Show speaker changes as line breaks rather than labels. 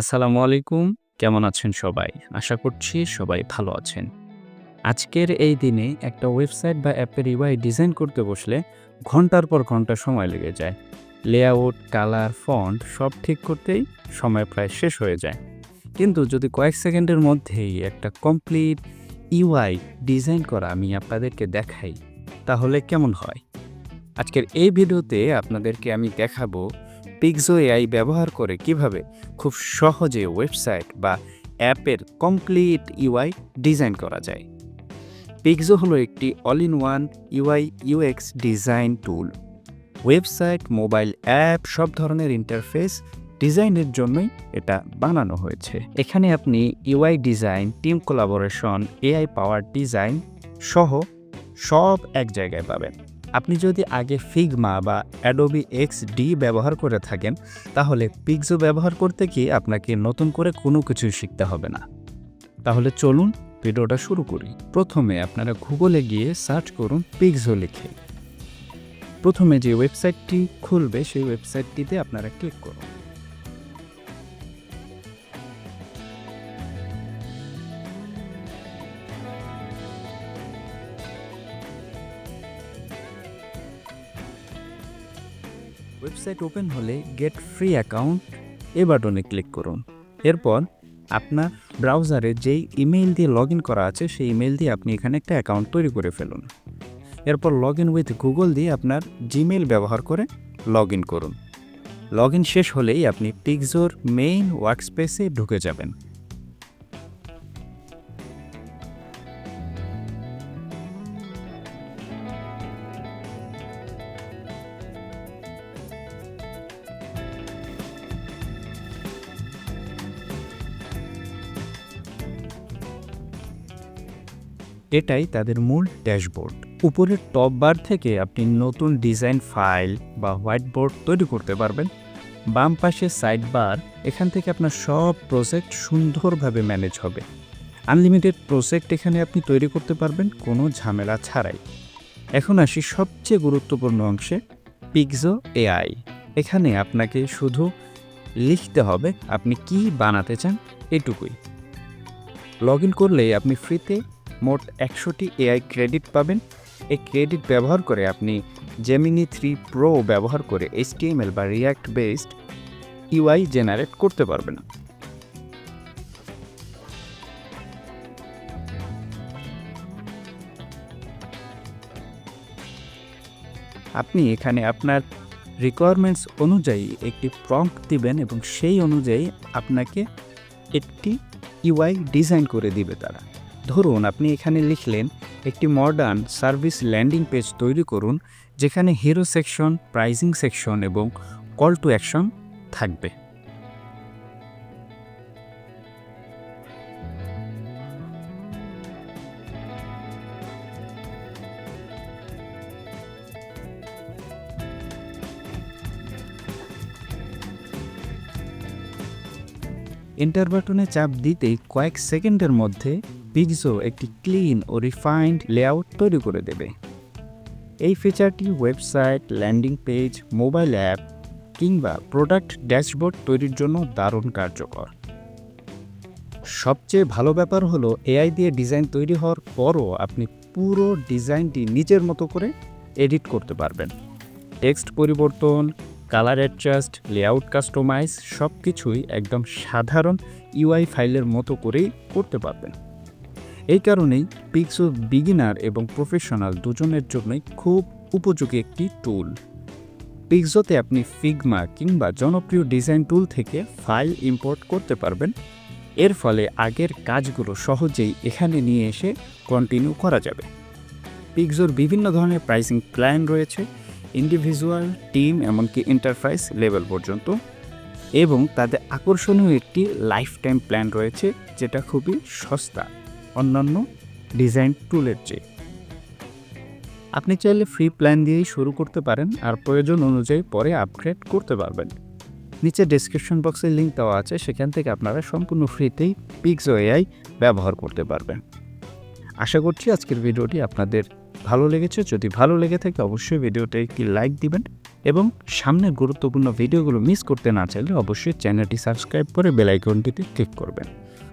আসসালামু আলাইকুম। কেমন আছেন সবাই? আশা করছি সবাই ভালো আছেন। আজকের এই দিনে একটা ওয়েবসাইট বা অ্যাপের ইউআই ডিজাইন করতে বসলে ঘণ্টার পর ঘণ্টা সময় লেগে যায়। লেআউট কালার ফন্ট সব ঠিক করতেই সময় প্রায় শেষ হয়ে যায়। কিন্তু যদি কয়েক সেকেন্ডের মধ্যেই একটা কমপ্লিট ইউআই ডিজাইন করা আমি আপনাদেরকে দেখাই, তাহলে কেমন হয়? আজকের এই ভিডিওতে আপনাদেরকে আমি দেখাবো পিক্সো এআই ব্যবহার করে কীভাবে খুব সহজে ওয়েবসাইট বা অ্যাপের কমপ্লিট ইউআই ডিজাইন করা যায়। পিক্সো হলো একটি all in one UI UX design tool website mobile app সব ধরনের ইন্টারফেস ডিজাইনের জন্যই এটা বানানো হয়েছে। এখানে আপনি UI design team collaboration AI power design সহ সব এক জায়গায় পাবেন। আপনি যদি আগে ফিগমা বা অ্যাডোবি এক্স ডি ব্যবহার করে থাকেন, তাহলে পিক্সো ব্যবহার করতে গিয়ে আপনাকে নতুন করে কোনো কিছুই শিখতে হবে না। তাহলে চলুন ভিডিওটা শুরু করি। প্রথমে আপনারা গুগলে গিয়ে সার্চ করুন পিক্সো লিখে। প্রথমে যে ওয়েবসাইটটি খুলবে, সেই ওয়েবসাইটটিতে আপনারা ক্লিক করুন। ওয়েবসাইট ওপেন হলে গেট ফ্রি অ্যাকাউন্ট এ বাটনে ক্লিক করুন। এরপর আপনার ব্রাউজারে যেই ইমেইল দিয়ে লগ করা আছে, সেই ইমেইল দিয়ে আপনি এখানে একটা অ্যাকাউন্ট তৈরি করে ফেলুন। এরপর লগ ইন উইথ গুগল দিয়ে আপনার জিমেইল ব্যবহার করে লগ করুন। লগ শেষ হলেই আপনি পিকজোর মেইন ওয়ার্কস্পেসে ঢুকে যাবেন। এটাই তাদের মূল ড্যাশবোর্ড। উপরের টপ বার থেকে আপনি নতুন ডিজাইন ফাইল বা হোয়াইট বোর্ড তৈরি করতে পারবেন। বাম পাশে সাইড বার, এখান থেকে আপনার সব প্রজেক্ট সুন্দরভাবে ম্যানেজ হবে। আনলিমিটেড প্রজেক্ট এখানে আপনি তৈরি করতে পারবেন, কোনো ঝামেলা ছাড়াই। এখন আসি সবচেয়ে গুরুত্বপূর্ণ অংশে পিকজো এআই। এখানে আপনাকে শুধু লিখতে হবে আপনি কি বানাতে চান এটুকুই। লগ ইন করলেই আপনি ফ্রিতে মোট একশোটি এআই ক্রেডিট পাবেন। এই ক্রেডিট ব্যবহার করে আপনি জেমিনি থ্রি প্রো ব্যবহার করে এইচটিএমএল বা রিয়াক্ট বেসড ইউআই জেনারেট করতে পারবেন। আপনি এখানে আপনার রিকোয়ারমেন্টস অনুযায়ী একটি প্রম্পট দিবেন এবং সেই অনুযায়ী আপনাকে একটি ইউআই ডিজাইন করে দিবে তারা। ধরুন আপনি এখানে লিখলেন একটি মডার্ন সার্ভিস ল্যান্ডিং পেজ তৈরি করুন, যেখানে হিরো সেকশন প্রাইজিং সেকশন এবং কল টু অ্যাকশন থাকবে। এন্টার বাটনে চাপ দিতেই কয়েক সেকেন্ডের মধ্যে পিক্সো একটি ক্লিন ও রিফাইন্ড লেআউট তৈরি করে দেবে। এই ফিচারটি website, landing page, mobile app কিংবা প্রোডাক্ট ড্যাশবোর্ড তৈরির জন্য দারুণ কার্যকর। সবচেয়ে ভালো ব্যাপার হলো, এআই দিয়ে ডিজাইন তৈরি হওয়ার পরও আপনি পুরো ডিজাইনটি নিজের মতো করে এডিট করতে পারবেন। টেক্সট পরিবর্তন, কালার অ্যাডজাস্ট, লেআউট কাস্টমাইজ সব কিছুই একদম সাধারণ ইউআই ফাইলের মতো করেই করতে পারবেন। এই কারণেই পিক্সো বিগিনার এবং প্রফেশনাল দুজনের জন্যই খুব উপযোগী একটি টুল পিক্সোতে আপনি ফিগমা কিংবা জনপ্রিয় ডিজাইন টুল থেকে ফাইল ইম্পোর্ট করতে পারবেন। এর ফলে আগের কাজগুলো সহজেই এখানে নিয়ে এসে কন্টিনিউ করা যাবে। পিক্সোর বিভিন্ন ধরনের প্রাইসিং প্ল্যান রয়েছে ইন্ডিভিজুয়াল টিম এমনকি এন্টারপ্রাইজ লেভেল পর্যন্ত। এবং তাদের আকর্ষণীয় একটি লাইফ টাইম প্ল্যান রয়েছে, যেটা খুবই সস্তা। অন্যান্য ডিজাইন টুলের চেয়ে। আপনি চাইলে ফ্রি প্ল্যান দিয়েই শুরু করতে পারেন আর প্রয়োজন অনুযায়ী পরে আপগ্রেড করতে পারবেন। নিচে ডেসক্রিপশন বক্সে লিঙ্ক দেওয়া আছে, সেখান থেকে আপনারা সম্পূর্ণ ফ্রিতেই পিক্সো এআই ব্যবহার করতে পারবেন। আশা করছি আজকের ভিডিওটি আপনাদের ভালো লেগেছে। যদি ভালো লেগে থাকে, অবশ্যই ভিডিওতে একটি লাইক দিবেন এবং সামনের গুরুত্বপূর্ণ ভিডিওগুলো মিস করতে না চাইলে অবশ্যই চ্যানেলটি সাবস্ক্রাইব করে বেল আইকনটিতে ক্লিক করবেন।